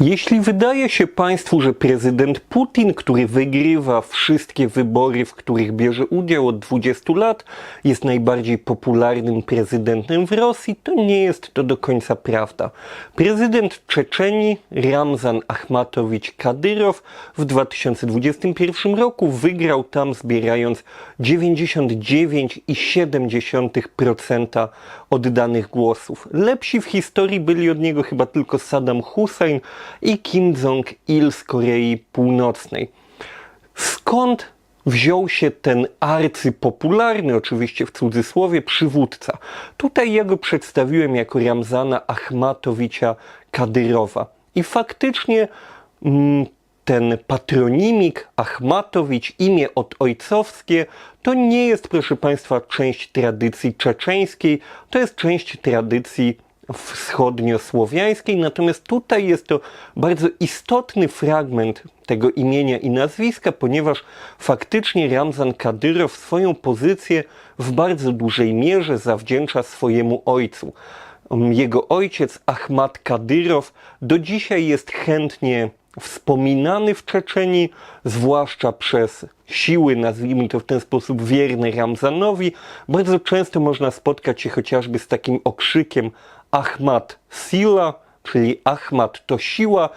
Jeśli wydaje się Państwu, że prezydent Putin, który wygrywa wszystkie wybory, w których bierze udział od 20 lat, jest najbardziej popularnym prezydentem w Rosji, to nie jest to do końca prawda. Prezydent Czeczenii Ramzan Achmatowicz Kadyrow w 2021 roku wygrał tam zbierając 99,7% oddanych głosów. Lepsi w historii byli od niego chyba tylko Saddam Hussein i Kim Jong-il z Korei Północnej. Skąd wziął się ten arcypopularny, oczywiście w cudzysłowie, przywódca? Tutaj ja go przedstawiłem jako Ramzana Achmatowicza Kadyrowa. I faktycznie mm, ten patronimik Achmatowicz, imię odojcowskie, to nie jest, proszę Państwa, część tradycji czeczeńskiej, to jest część tradycji wschodniosłowiańskiej, natomiast tutaj jest to bardzo istotny fragment tego imienia i nazwiska, ponieważ faktycznie Ramzan Kadyrow swoją pozycję w bardzo dużej mierze zawdzięcza swojemu ojcu. Jego ojciec Ahmad Kadyrow do dzisiaj jest chętnie wspominany w Czeczenii, zwłaszcza przez siły, nazwijmy to w ten sposób, wierne Ramzanowi. Bardzo często można spotkać się chociażby z takim okrzykiem Ahmad Sila, czyli Ahmad to siła.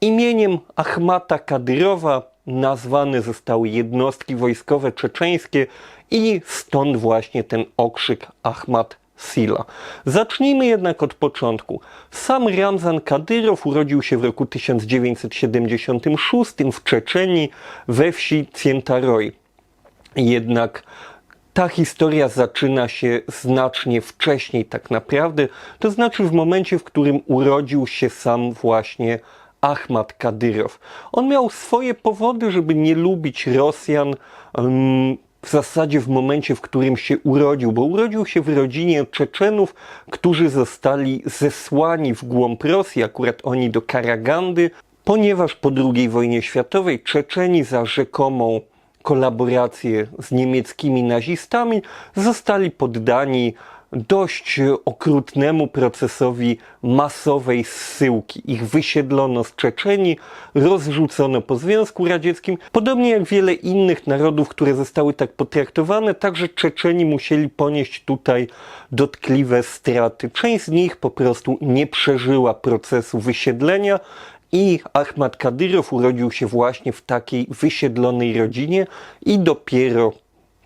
Imieniem Ahmata Kadyrowa nazwane zostały jednostki wojskowe czeczeńskie i stąd właśnie ten okrzyk Ahmad Sila. Zacznijmy jednak od początku. Sam Ramzan Kadyrow urodził się w roku 1976 w Czeczenii we wsi Ciętaroj. Jednak ta historia zaczyna się znacznie wcześniej, tak naprawdę, to znaczy w momencie, w którym urodził się sam właśnie Ahmad Kadyrow. On miał swoje powody, żeby nie lubić Rosjan. W zasadzie w momencie, w którym się urodził, bo urodził się w rodzinie Czeczenów, którzy zostali zesłani w głąb Rosji, akurat oni do Karagandy, ponieważ po II wojnie światowej Czeczeni za rzekomą kolaborację z niemieckimi nazistami zostali poddani dość okrutnemu procesowi masowej zsyłki. Ich wysiedlono z Czeczenii, rozrzucono po Związku Radzieckim. Podobnie jak wiele innych narodów, które zostały tak potraktowane, także Czeczeni musieli ponieść tutaj dotkliwe straty. Część z nich po prostu nie przeżyła procesu wysiedlenia, i Ahmad Kadyrow urodził się właśnie w takiej wysiedlonej rodzinie i dopiero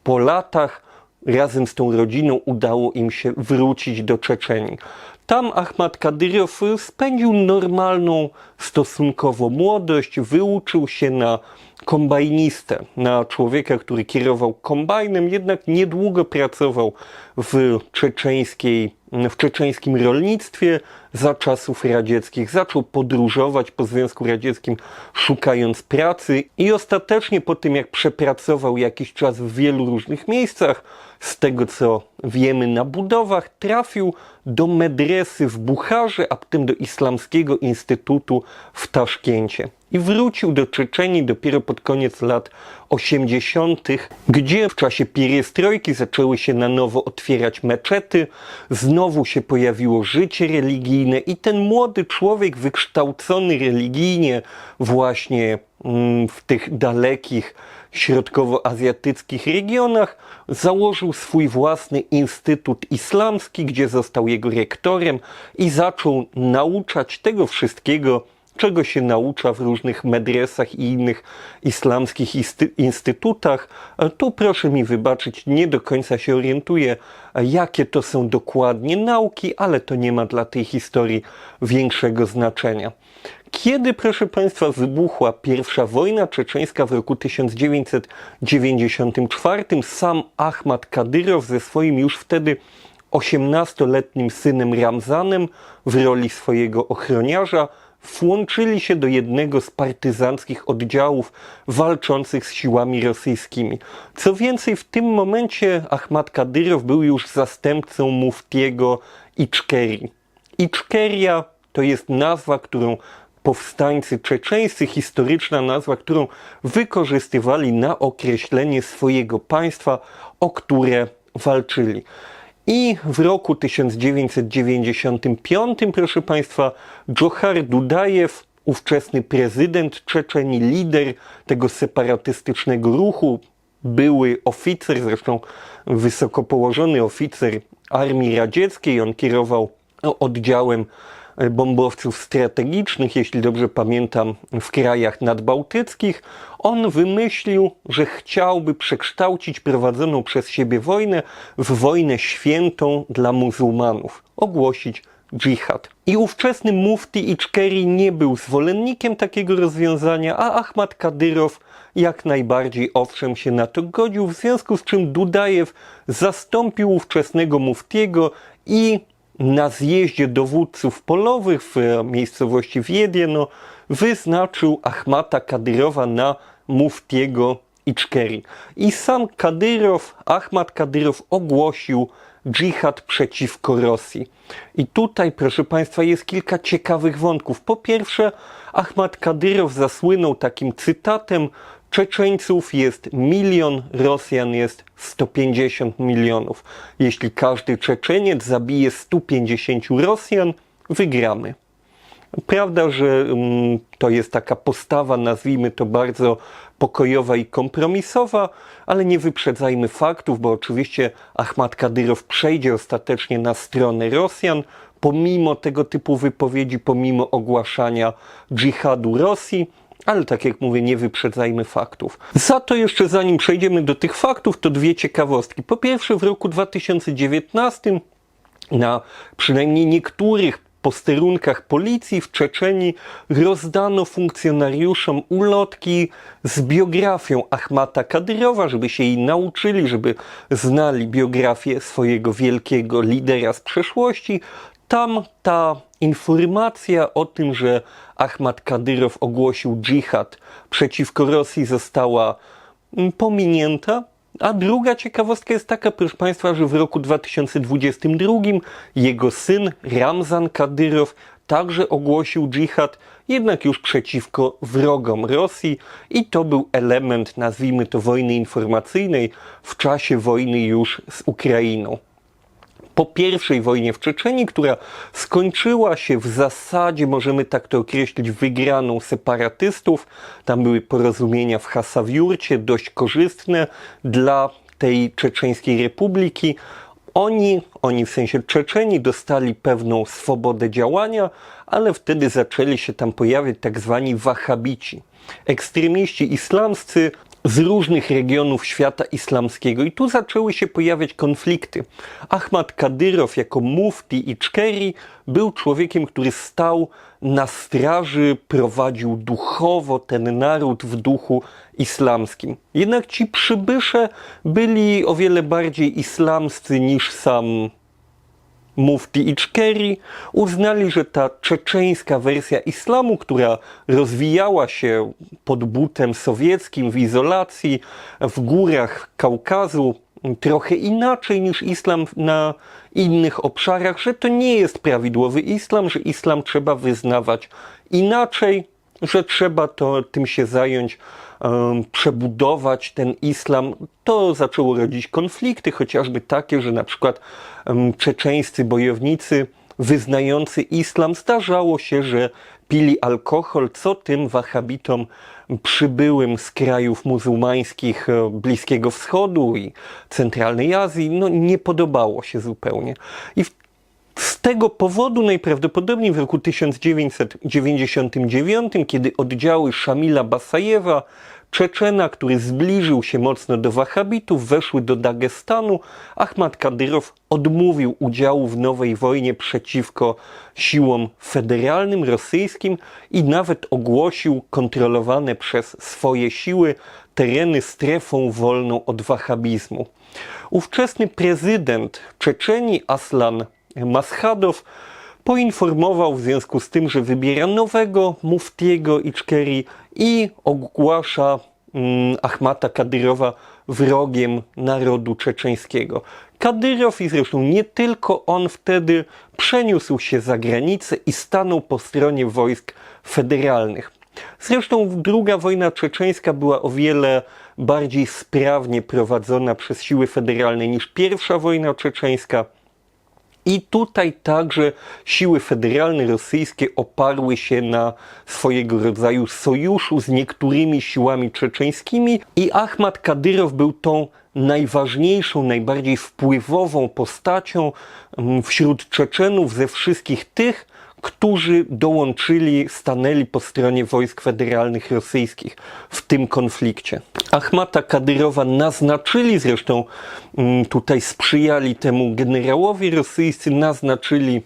po latach razem z tą rodziną udało im się wrócić do Czeczenii. Tam Ahmad Kadyrow spędził normalną stosunkowo młodość, wyuczył się na kombajnistę, na człowieka, który kierował kombajnem, jednak niedługo pracował w czeczeńskiej w czeczeńskim rolnictwie za czasów radzieckich. Zaczął podróżować po Związku Radzieckim, szukając pracy i ostatecznie po tym, jak przepracował jakiś czas w wielu różnych miejscach, z tego co wiemy na budowach, trafił do medresy w Bucharze, a potem do Islamskiego Instytutu w Taszkencie. I wrócił do Czeczenii dopiero pod koniec lat 80., gdzie w czasie pieriestrojki zaczęły się na nowo otwierać meczety, znowu się pojawiło życie religijne i ten młody człowiek wykształcony religijnie właśnie mm, w tych dalekich środkowoazjatyckich regionach, założył swój własny Instytut Islamski, gdzie został jego rektorem i zaczął nauczać tego wszystkiego, czego się naucza w różnych medresach i innych islamskich instytutach. Tu proszę mi wybaczyć, nie do końca się orientuję, jakie to są dokładnie nauki, ale to nie ma dla tej historii większego znaczenia. Kiedy, proszę Państwa, wybuchła pierwsza wojna czeczeńska w roku 1994, sam Ahmad Kadyrow ze swoim już wtedy 18-letnim synem Ramzanem w roli swojego ochroniarza włączyli się do jednego z partyzanckich oddziałów walczących z siłami rosyjskimi. Co więcej, w tym momencie Ahmad Kadyrow był już zastępcą muftiego Iczkeri. Iczkeria to jest nazwa, którą powstańcy czeczeńscy, historyczna nazwa, którą wykorzystywali na określenie swojego państwa, o które walczyli. I w roku 1995, proszę Państwa, Dżohar Dudajew ówczesny prezydent Czeczenii, lider tego separatystycznego ruchu, były oficer, zresztą wysoko położony oficer armii radzieckiej. On kierował oddziałem bombowców strategicznych, jeśli dobrze pamiętam, w krajach nadbałtyckich. On wymyślił, że chciałby przekształcić prowadzoną przez siebie wojnę w wojnę świętą dla muzułmanów, ogłosić dżihad. I ówczesny mufti Iczkeri nie był zwolennikiem takiego rozwiązania, a Ahmad Kadyrow jak najbardziej owszem się na to godził, w związku z czym Dudajew zastąpił ówczesnego muftiego i na zjeździe dowódców polowych w miejscowości Wiedeno wyznaczył Ahmata Kadyrowa na muftiego Iczkeri. I sam Kadyrow, Ahmad Kadyrow ogłosił dżihad przeciwko Rosji. I tutaj, proszę Państwa, jest kilka ciekawych wątków. Po pierwsze, Ahmad Kadyrow zasłynął takim cytatem: Czeczeńców jest milion, Rosjan jest 150 milionów. Jeśli każdy Czeczeniec zabije 150 Rosjan, wygramy. Prawda, że um, to jest taka postawa, nazwijmy to bardzo pokojowa i kompromisowa, ale nie wyprzedzajmy faktów, bo oczywiście Ahmad Kadyrow przejdzie ostatecznie na stronę Rosjan, pomimo tego typu wypowiedzi, pomimo ogłaszania dżihadu Rosji. Ale tak jak mówię, nie wyprzedzajmy faktów. Za to jeszcze zanim przejdziemy do tych faktów, to dwie ciekawostki. Po pierwsze, w roku 2019 na przynajmniej niektórych posterunkach policji w Czeczenii rozdano funkcjonariuszom ulotki z biografią Ahmata Kadyrowa, żeby się jej nauczyli, żeby znali biografię swojego wielkiego lidera z przeszłości. Tam ta informacja o tym, że Ahmad Kadyrow ogłosił dżihad przeciwko Rosji została mm, pominięta. A druga ciekawostka jest taka, proszę Państwa, że w roku 2022 jego syn Ramzan Kadyrow także ogłosił dżihad, jednak już przeciwko wrogom Rosji i to był element, nazwijmy to, wojny informacyjnej w czasie wojny już z Ukrainą po pierwszej wojnie w Czeczeniu, która skończyła się w zasadzie, możemy tak to określić, wygraną separatystów. Tam były porozumienia w Hasawiurcie, dość korzystne dla tej Czeczeńskiej Republiki. Oni, oni w sensie Czeczeni, dostali pewną swobodę działania, ale wtedy zaczęli się tam pojawiać tak zwani wahabici. Ekstremiści islamscy z różnych regionów świata islamskiego i tu zaczęły się pojawiać konflikty. Ahmad Kadyrow jako mufti i czkeri był człowiekiem, który stał na straży, prowadził duchowo ten naród w duchu islamskim. Jednak ci przybysze byli o wiele bardziej islamscy niż sam mufti Iczkeri uznali, że ta czeczeńska wersja islamu, która rozwijała się pod butem sowieckim w izolacji w górach Kaukazu, trochę inaczej niż islam na innych obszarach, że to nie jest prawidłowy islam, że islam trzeba wyznawać inaczej, że trzeba to tym się zająć przebudować ten islam, to zaczęło rodzić konflikty, chociażby takie, że na przykład czeczeńscy bojownicy wyznający islam zdarzało się, że pili alkohol, co tym wahabitom przybyłym z krajów muzułmańskich e, Bliskiego Wschodu i Centralnej Azji, no nie podobało się zupełnie. I w z tego powodu najprawdopodobniej w roku 1999, kiedy oddziały Szamila Basajewa, Czeczena, który zbliżył się mocno do Wahabitów, weszły do Dagestanu, Ahmad Kadyrow odmówił udziału w nowej wojnie przeciwko siłom federalnym rosyjskim i nawet ogłosił kontrolowane przez swoje siły tereny strefą wolną od wahabizmu. Ówczesny prezydent Czeczenii Aslan Maschadow poinformował w związku z tym, że wybiera nowego muftiego Iczkeri i ogłasza mm, Ahmata Kadyrowa wrogiem narodu czeczeńskiego. Kadyrow i zresztą nie tylko on wtedy przeniósł się za granicę i stanął po stronie wojsk federalnych. Zresztą druga wojna czeczeńska była o wiele bardziej sprawnie prowadzona przez siły federalne niż pierwsza wojna czeczeńska. I tutaj także siły federalne rosyjskie oparły się na swojego rodzaju sojuszu z niektórymi siłami czeczeńskimi i Ahmad Kadyrow był tą najważniejszą, najbardziej wpływową postacią mm, wśród Czeczenów ze wszystkich tych, którzy dołączyli, stanęli po stronie wojsk federalnych rosyjskich w tym konflikcie. Ahmata Kadyrowa naznaczyli, zresztą mm, tutaj sprzyjali temu generałowie rosyjscy, naznaczyli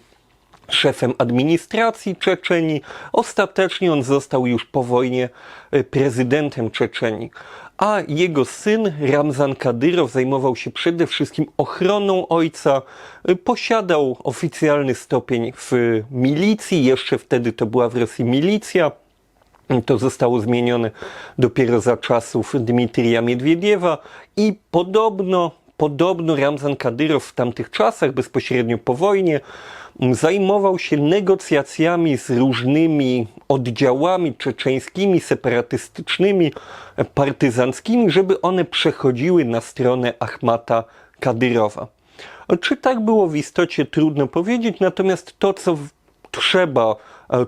szefem administracji Czeczenii. Ostatecznie on został już po wojnie e, prezydentem Czeczenii. A jego syn Ramzan Kadyrow zajmował się przede wszystkim ochroną ojca. Posiadał oficjalny stopień w milicji, jeszcze wtedy to była w Rosji milicja. To zostało zmienione dopiero za czasów Dmitrija Miedwiediewa i podobno, podobno Ramzan Kadyrow w tamtych czasach, bezpośrednio po wojnie, m, zajmował się negocjacjami z różnymi oddziałami czeczeńskimi, separatystycznymi, e, partyzanckimi, żeby one przechodziły na stronę Ahmata Kadyrowa. Czy tak było w istocie trudno powiedzieć, natomiast to, co trzeba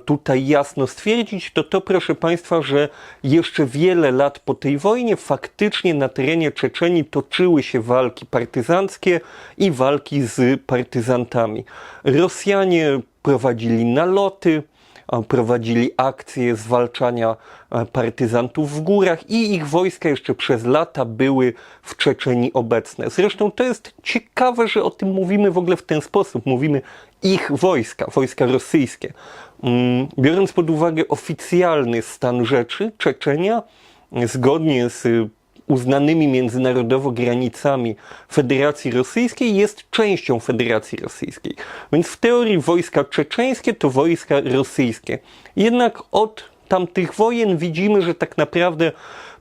tutaj jasno stwierdzić, to to, proszę Państwa, że jeszcze wiele lat po tej wojnie faktycznie na terenie Czeczenii toczyły się walki partyzanckie i walki z partyzantami. Rosjanie prowadzili naloty, prowadzili akcje zwalczania e, partyzantów w górach i ich wojska jeszcze przez lata były w Czeczenii obecne. Zresztą to jest ciekawe, że o tym mówimy w ogóle w ten sposób. Mówimy ich wojska, wojska rosyjskie. Mm, Biorąc pod uwagę oficjalny stan rzeczy, Czeczenia zgodnie z uznanymi międzynarodowo granicami Federacji Rosyjskiej jest częścią Federacji Rosyjskiej. Więc w teorii wojska czeczeńskie to wojska rosyjskie. Jednak od tamtych wojen widzimy, że tak naprawdę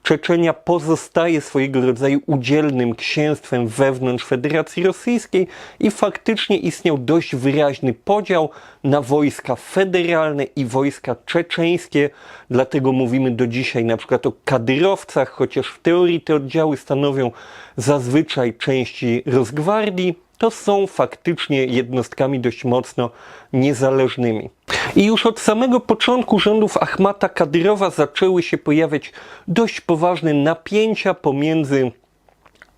Czeczenia pozostaje swojego rodzaju udzielnym księstwem wewnątrz Federacji Rosyjskiej i faktycznie istniał dość wyraźny podział na wojska federalne i wojska czeczeńskie. Dlatego mówimy do dzisiaj na przykład o kadyrowcach, chociaż w teorii te oddziały stanowią zazwyczaj części Rosgwardii, to są faktycznie jednostkami dość mocno niezależnymi. I już od samego początku rządów Ahmata Kadyrowa zaczęły się pojawiać dość poważne napięcia pomiędzy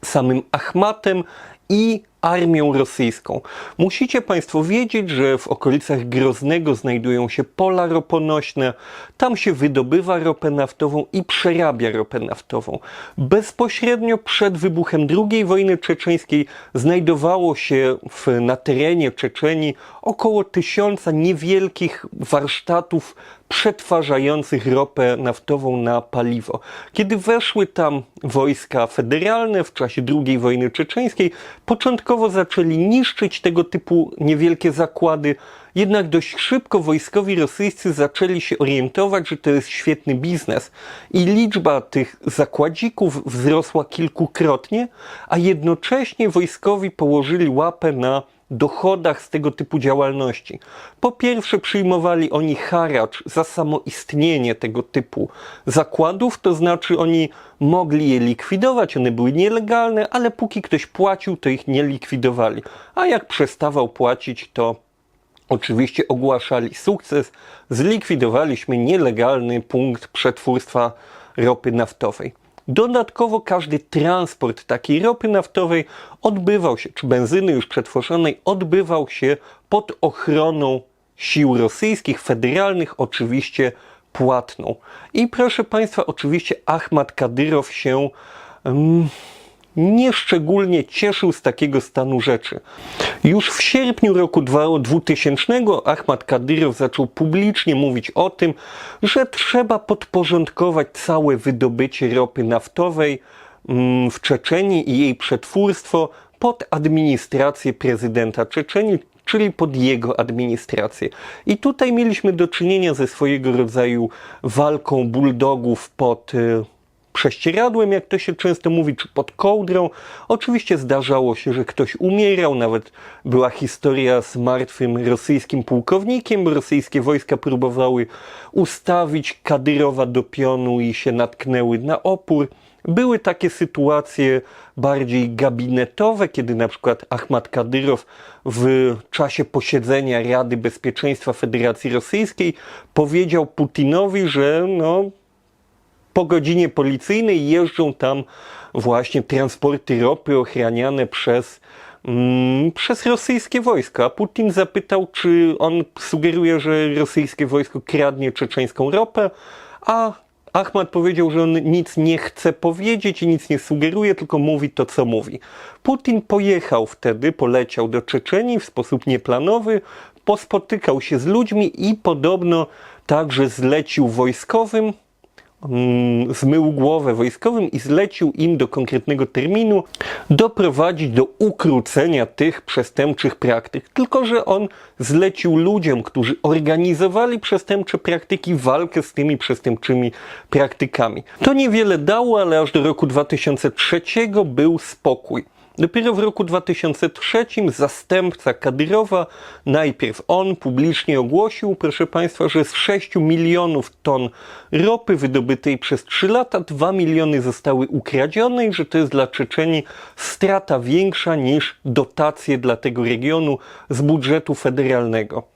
samym Ahmatem i armią rosyjską. Musicie Państwo wiedzieć, że w okolicach Groznego znajdują się pola roponośne, tam się wydobywa ropę naftową i przerabia ropę naftową. Bezpośrednio przed wybuchem II wojny czeczeńskiej znajdowało się w, na terenie Czeczenii około tysiąca niewielkich warsztatów przetwarzających ropę naftową na paliwo. Kiedy weszły tam wojska federalne w czasie II wojny czeczeńskiej, początkowo zaczęli niszczyć tego typu niewielkie zakłady, jednak dość szybko wojskowi rosyjscy zaczęli się orientować, że to jest świetny biznes i liczba tych zakładzików wzrosła kilkukrotnie, a jednocześnie wojskowi położyli łapę na dochodach z tego typu działalności. Po pierwsze, przyjmowali oni haracz za samoistnienie tego typu zakładów, to znaczy oni mogli je likwidować, one były nielegalne, ale póki ktoś płacił, to ich nie likwidowali. A jak przestawał płacić, to oczywiście ogłaszali sukces. Zlikwidowaliśmy nielegalny punkt przetwórstwa ropy naftowej. Dodatkowo każdy transport takiej ropy naftowej odbywał się, czy benzyny już przetworzonej, odbywał się pod ochroną sił rosyjskich, federalnych, oczywiście płatną. I proszę Państwa, oczywiście Ahmad Kadyrow się mm, nieszczególnie cieszył z takiego stanu rzeczy. Już w sierpniu roku 2000 Ahmad Kadyrow zaczął publicznie mówić o tym, że trzeba podporządkować całe wydobycie ropy naftowej mm, w Czeczenii i jej przetwórstwo pod administrację prezydenta Czeczenii, czyli pod jego administrację. I tutaj mieliśmy do czynienia ze swojego rodzaju walką bulldogów pod y, prześcieradłem, jak to się często mówi, czy pod kołdrą. Oczywiście zdarzało się, że ktoś umierał, nawet była historia z martwym rosyjskim pułkownikiem, rosyjskie wojska próbowały ustawić Kadyrowa do pionu i się natknęły na opór. Były takie sytuacje bardziej gabinetowe, kiedy na przykład Ahmad Kadyrow w czasie posiedzenia Rady Bezpieczeństwa Federacji Rosyjskiej powiedział Putinowi, że no, po godzinie policyjnej jeżdżą tam właśnie transporty ropy ochraniane przez, mm, przez rosyjskie wojsko. A Putin zapytał, czy on sugeruje, że rosyjskie wojsko kradnie czeczeńską ropę, a Ahmad powiedział, że on nic nie chce powiedzieć i nic nie sugeruje, tylko mówi to, co mówi. Putin pojechał wtedy, poleciał do Czeczenii w sposób nieplanowy, pospotykał się z ludźmi i podobno także zlecił wojskowym, zmył głowę wojskowym i zlecił im do konkretnego terminu doprowadzić do ukrócenia tych przestępczych praktyk. Tylko, że on zlecił ludziom, którzy organizowali przestępcze praktyki, walkę z tymi przestępczymi praktykami. To niewiele dało, ale aż do roku 2003 był spokój. Dopiero w roku 2003 zastępca Kadyrowa, najpierw on publicznie ogłosił, proszę Państwa, że z 6 milionów ton ropy wydobytej przez 3 lata 2 miliony zostały ukradzione i że to jest dla Czeczenii strata większa niż dotacje dla tego regionu z budżetu federalnego.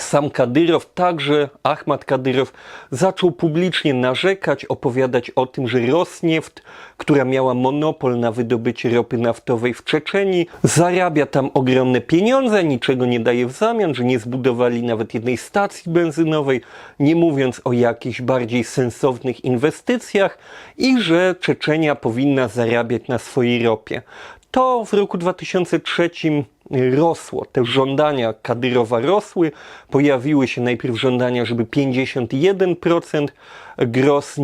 Sam Kadyrow, także Ahmad Kadyrow, zaczął publicznie narzekać, opowiadać o tym, że Rosnieft, która miała monopol na wydobycie ropy naftowej w Czeczenii, zarabia tam ogromne pieniądze, niczego nie daje w zamian, że nie zbudowali nawet jednej stacji benzynowej, nie mówiąc o jakichś bardziej sensownych inwestycjach i że Czeczenia powinna zarabiać na swojej ropie. To w roku 2003 rosło. Te żądania Kadyrowa rosły. Pojawiły się najpierw żądania, żeby 51% gros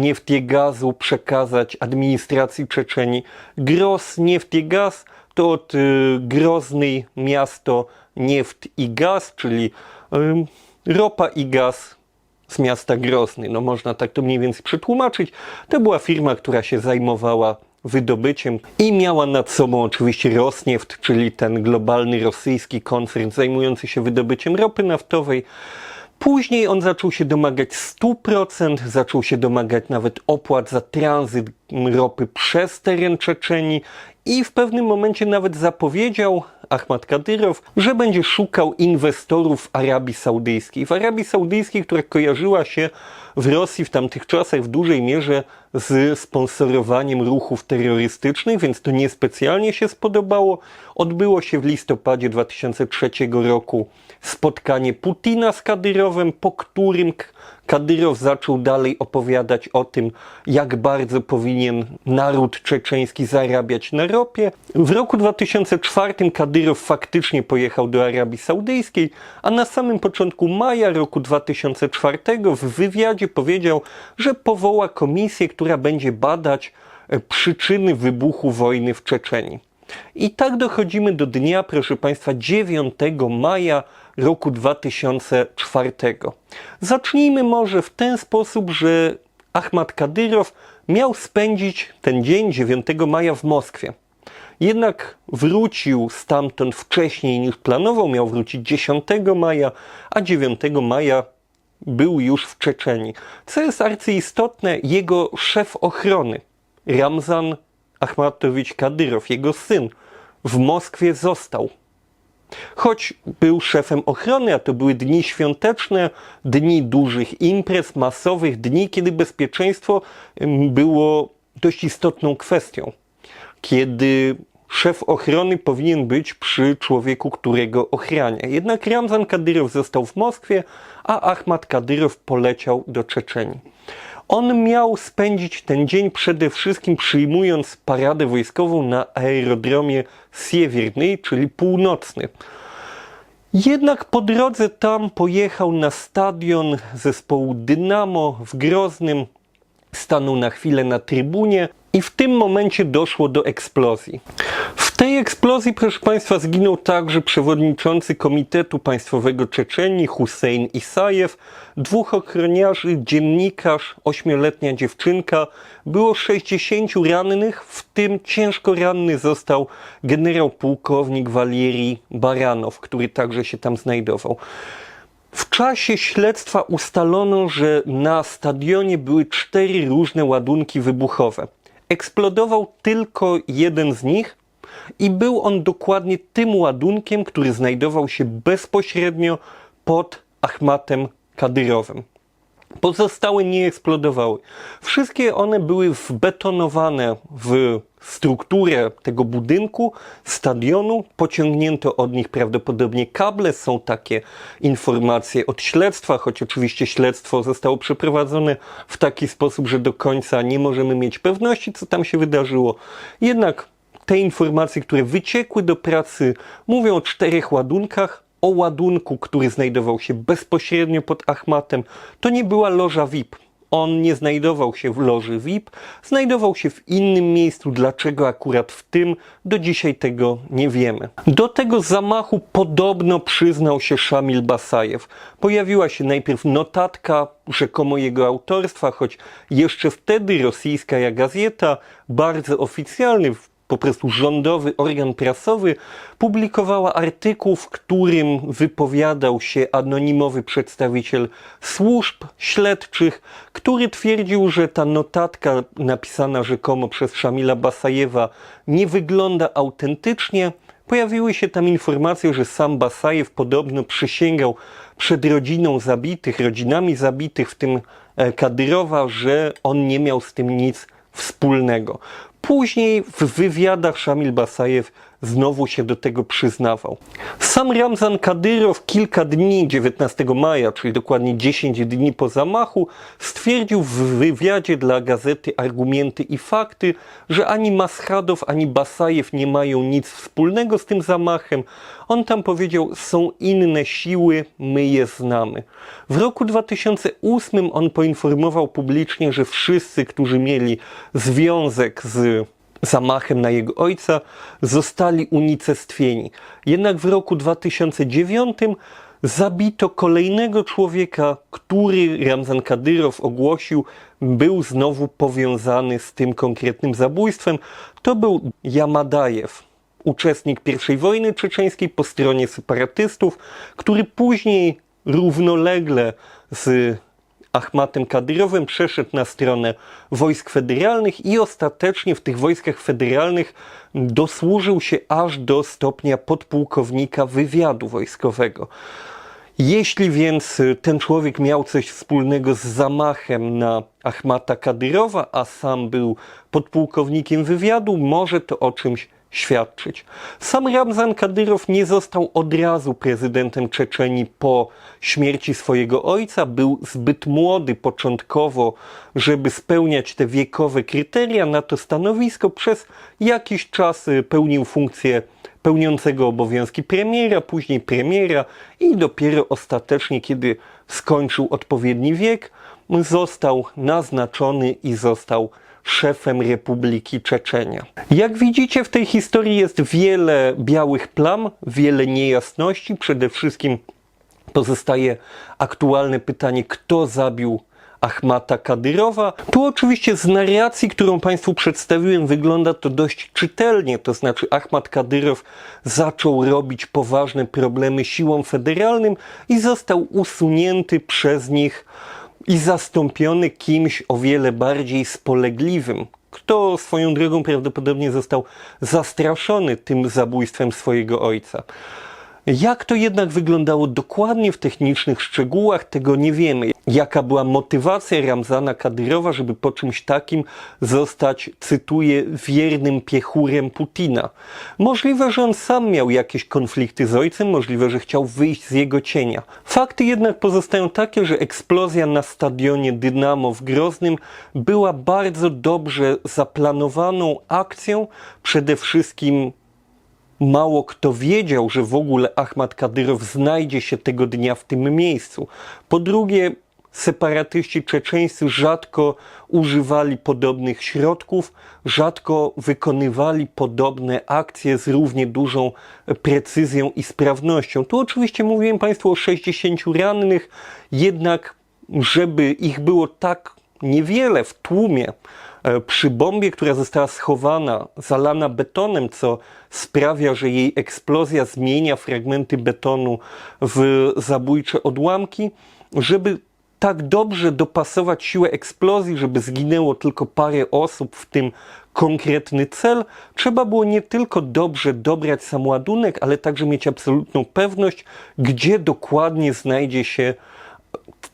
gazu przekazać administracji Czeczenii. Gros gaz to od y, Groznej miasto Nieft i Gaz, czyli y, ropa i gaz z miasta Grozny. No można tak to mniej więcej przetłumaczyć. To była firma, która się zajmowała wydobyciem i miała nad sobą oczywiście Rosnieft, czyli ten globalny rosyjski koncern zajmujący się wydobyciem ropy naftowej. Później on zaczął się domagać 100%, zaczął się domagać nawet opłat za tranzyt ropy przez teren Czeczenii i w pewnym momencie nawet zapowiedział Ahmad Kadyrow, że będzie szukał inwestorów Arabii Saudyjskiej. W Arabii Saudyjskiej, która kojarzyła się w Rosji w tamtych czasach w dużej mierze z sponsorowaniem ruchów terrorystycznych, więc to niespecjalnie się spodobało. Odbyło się w listopadzie 2003 roku spotkanie Putina z Kadyrowem, po którym Kadyrow zaczął dalej opowiadać o tym, jak bardzo powinien naród czeczeński zarabiać na ropie. W roku 2004 Kadyrow faktycznie pojechał do Arabii Saudyjskiej, a na samym początku maja roku 2004 w wywiadzie powiedział, że powoła komisję, która będzie badać e, przyczyny wybuchu wojny w Czeczenii. I tak dochodzimy do dnia, proszę Państwa, 9 maja roku 2004. Zacznijmy może w ten sposób, że Ahmad Kadyrow miał spędzić ten dzień 9 maja w Moskwie. Jednak wrócił stamtąd wcześniej niż planował, miał wrócić 10 maja, a 9 maja był już w Czeczenii. Co jest arcyistotne, jego szef ochrony, Ramzan Achmatowicz Kadyrow, jego syn, w Moskwie został. Choć był szefem ochrony, a to były dni świąteczne, dni dużych imprez, masowych, dni, kiedy bezpieczeństwo było dość istotną kwestią. Kiedy szef ochrony powinien być przy człowieku, którego ochrania. Jednak Ramzan Kadyrow został w Moskwie, a Ahmad Kadyrow poleciał do Czeczenii. On miał spędzić ten dzień przede wszystkim przyjmując paradę wojskową na aerodromie Siewierny, czyli północny. Jednak po drodze tam pojechał na stadion zespołu Dynamo w Groznym, stanął na chwilę na trybunie i w tym momencie doszło do eksplozji. W tej eksplozji, proszę Państwa, zginął także przewodniczący Komitetu Państwowego Czeczenii Hussein Isajew, dwóch ochroniarzy, dziennikarz, ośmioletnia dziewczynka. Było 60 rannych, w tym ciężko ranny został generał pułkownik Walierii Baranow, który także się tam znajdował. W czasie śledztwa ustalono, że na stadionie były cztery różne ładunki wybuchowe. Eksplodował tylko jeden z nich i był on dokładnie tym ładunkiem, który znajdował się bezpośrednio pod Ahmatem Kadyrowem. Pozostałe nie eksplodowały. Wszystkie one były wbetonowane w strukturę tego budynku, stadionu. Pociągnięto od nich prawdopodobnie kable. Są takie informacje od śledztwa, choć oczywiście śledztwo zostało przeprowadzone w taki sposób, że do końca nie możemy mieć pewności, co tam się wydarzyło. Jednak te informacje, które wyciekły do pracy, mówią o czterech ładunkach, o ładunku, który znajdował się bezpośrednio pod Ahmatem. To nie była loża VIP. On nie znajdował się w loży VIP, znajdował się w innym miejscu. Dlaczego akurat w tym, do dzisiaj tego nie wiemy. Do tego zamachu podobno przyznał się Szamil Basajew. Pojawiła się najpierw notatka rzekomo jego autorstwa, choć jeszcze wtedy rosyjska gazeta, bardzo oficjalny, po prostu rządowy organ prasowy publikowała artykuł, w którym wypowiadał się anonimowy przedstawiciel służb śledczych, który twierdził, że ta notatka napisana rzekomo przez Szamila Basajewa nie wygląda autentycznie. Pojawiły się tam informacje, że sam Basajew podobno przysięgał przed rodziną zabitych, rodzinami zabitych, w tym e, Kadyrowa, że on nie miał z tym nic wspólnego. Później w wywiadach Szamil Basajew znowu się do tego przyznawał. Sam Ramzan Kadyrow kilka dni, 19 maja, czyli dokładnie 10 dni po zamachu, stwierdził w wywiadzie dla gazety Argumenty i Fakty, że ani Maschadow, ani Basajew nie mają nic wspólnego z tym zamachem. On tam powiedział, są inne siły, my je znamy. W roku 2008 on poinformował publicznie, że wszyscy, którzy mieli związek z zamachem na jego ojca, zostali unicestwieni. Jednak w roku 2009 zabito kolejnego człowieka, który Ramzan Kadyrow ogłosił, był znowu powiązany z tym konkretnym zabójstwem. To był Jamadajew, uczestnik I wojny czeczeńskiej po stronie separatystów, który później równolegle z Ahmatem Kadyrowem przeszedł na stronę wojsk federalnych i ostatecznie w tych wojskach federalnych dosłużył się aż do stopnia podpułkownika wywiadu wojskowego. Jeśli więc ten człowiek miał coś wspólnego z zamachem na Ahmata Kadyrowa, a sam był podpułkownikiem wywiadu, może to o czymś świadczyć. Sam Ramzan Kadyrow nie został od razu prezydentem Czeczenii po śmierci swojego ojca. Był zbyt młody początkowo, żeby spełniać te wiekowe kryteria na to stanowisko. Przez jakiś czas y, pełnił funkcję pełniącego obowiązki premiera, później premiera i dopiero ostatecznie, kiedy skończył odpowiedni wiek, został naznaczony i został szefem Republiki Czeczenia. Jak widzicie, w tej historii jest wiele białych plam, wiele niejasności. Przede wszystkim pozostaje aktualne pytanie, kto zabił Ahmata Kadyrowa. Tu oczywiście z narracji, którą Państwu przedstawiłem, wygląda to dość czytelnie, to znaczy Ahmad Kadyrow zaczął robić poważne problemy siłom federalnym i został usunięty przez nich i zastąpiony kimś o wiele bardziej spolegliwym, kto swoją drogą prawdopodobnie został zastraszony tym zabójstwem swojego ojca. Jak to jednak wyglądało dokładnie w technicznych szczegółach, tego nie wiemy. Jaka była motywacja Ramzana Kadyrowa, żeby po czymś takim zostać, cytuję, wiernym piechurem Putina? Możliwe, że on sam miał jakieś konflikty z ojcem, możliwe, że chciał wyjść z jego cienia. Fakty jednak pozostają takie, że eksplozja na stadionie Dynamo w Groznym była bardzo dobrze zaplanowaną akcją, przede wszystkim mało kto wiedział, że w ogóle Ahmad Kadyrow znajdzie się tego dnia w tym miejscu. Po drugie, separatyści czeczeńscy rzadko używali podobnych środków, rzadko wykonywali podobne akcje z równie dużą precyzją i sprawnością. Tu oczywiście mówiłem Państwu o 60 rannych, jednak żeby ich było tak niewiele w tłumie, przy bombie, która została schowana, zalana betonem, co sprawia, że jej eksplozja zmienia fragmenty betonu w zabójcze odłamki, żeby tak dobrze dopasować siłę eksplozji, żeby zginęło tylko parę osób, w tym konkretny cel, trzeba było nie tylko dobrze dobrać sam ładunek, ale także mieć absolutną pewność, gdzie dokładnie znajdzie się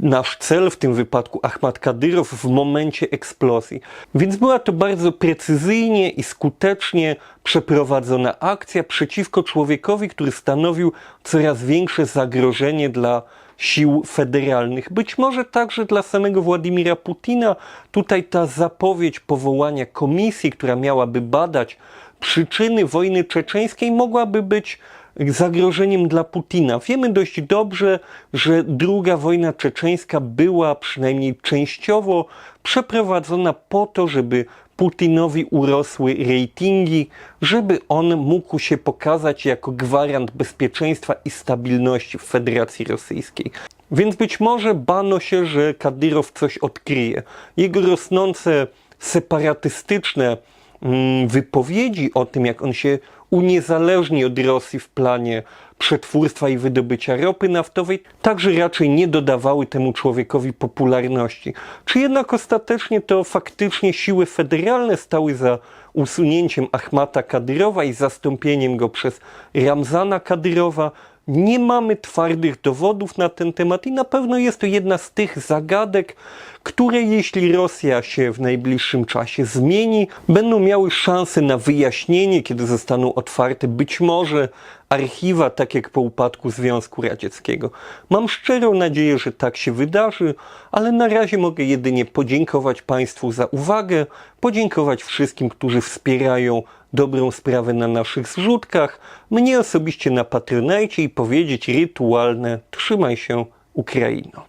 nasz cel, w tym wypadku Ahmad Kadyrow, w momencie eksplozji. Więc była to bardzo precyzyjnie i skutecznie przeprowadzona akcja przeciwko człowiekowi, który stanowił coraz większe zagrożenie dla sił federalnych. Być może także dla samego Władimira Putina. Tutaj ta zapowiedź powołania komisji, która miałaby badać przyczyny wojny czeczeńskiej, mogłaby być zagrożeniem dla Putina. Wiemy dość dobrze, że druga wojna czeczeńska była przynajmniej częściowo przeprowadzona po to, żeby Putinowi urosły ratingi, żeby on mógł się pokazać jako gwarant bezpieczeństwa i stabilności w Federacji Rosyjskiej. Więc być może bano się, że Kadyrow coś odkryje. Jego rosnące separatystyczne mm, wypowiedzi o tym, jak on się uniezależni od Rosji w planie przetwórstwa i wydobycia ropy naftowej, także raczej nie dodawały temu człowiekowi popularności. Czy jednak ostatecznie to faktycznie siły federalne stały za usunięciem Ahmata Kadyrowa i zastąpieniem go przez Ramzana Kadyrowa? Nie mamy twardych dowodów na ten temat i na pewno jest to jedna z tych zagadek, które jeśli Rosja się w najbliższym czasie zmieni, będą miały szansę na wyjaśnienie, kiedy zostaną otwarte być może archiwa, tak jak po upadku Związku Radzieckiego. Mam szczerą nadzieję, że tak się wydarzy, ale na razie mogę jedynie podziękować Państwu za uwagę, podziękować wszystkim, którzy wspierają dobrą sprawę na naszych zrzutkach, mnie osobiście na Patronajcie i powiedzieć rytualne trzymaj się Ukraino.